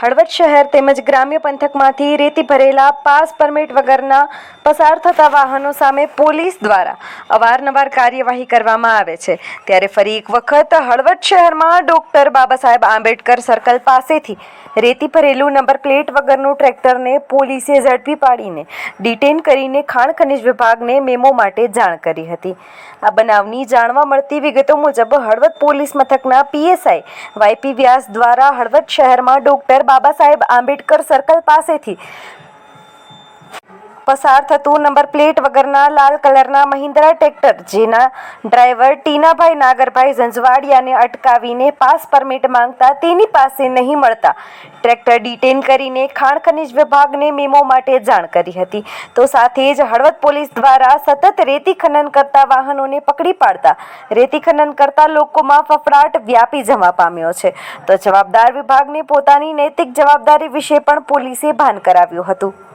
હળવદ શહેર તેમજ ગ્રામ્ય પંથકમાંથી રેતી ભરેલા પાસ પરમિટ વગરના પસાર થતા વાહનો સામે પોલીસ દ્વારા અવારનવાર કાર્યવાહી કરવામાં આવે છે. ત્યારે ફરી એક વખત હળવદ શહેરમાં ડોક્ટર બાબા સાહેબ આંબેડકર સર્કલ પાસેથી રેતી ભરેલું નંબર પ્લેટ વગરનું ટ્રેક્ટરને પોલીસે ઝડપી પાડીને ડિટેન કરીને ખાણ ખનિજ વિભાગને મેમો માટે જાણ કરી હતી. આ બનાવની જાણવા મળતી વિગતો મુજબ હળવદ પોલીસ મથકના પીએસઆઈ વાયપી વ્યાસ દ્વારા હળવદ શહેરમાં ડોક્ટર બાબા સાહેબ આંબેડકર સર્કલ પાસેથી પસાર થતું નંબર પ્લેટ વગરના લાલ કલરના મહિન્દ્રા ટ્રેક્ટર, જેના ડ્રાઈવર ટીનાભાઈ નાગરભાઈ ઝંઝવાડિયાને અટકાવીને પાસ પરમિટ માંગતા તેની પાસે નહીં મળતા. ટ્રેક્ટર ડિટેન કરીને ખાણ ખનિજ વિભાગને મેમો માટે જાણ કરી હતી. તો સાથે જ હળવદ પોલીસ દ્વારા સતત રેતી ખનન કરતા વાહનોને પકડી પાડતા રેતી ખનન કરતા લોકોમાં ફફડાટ વ્યાપી જવા પામ્યો છે. તો જવાબદાર વિભાગને પોતાની નૈતિક જવાબદારી વિશે પણ પોલીસે ભાન કરાવ્યું હતું.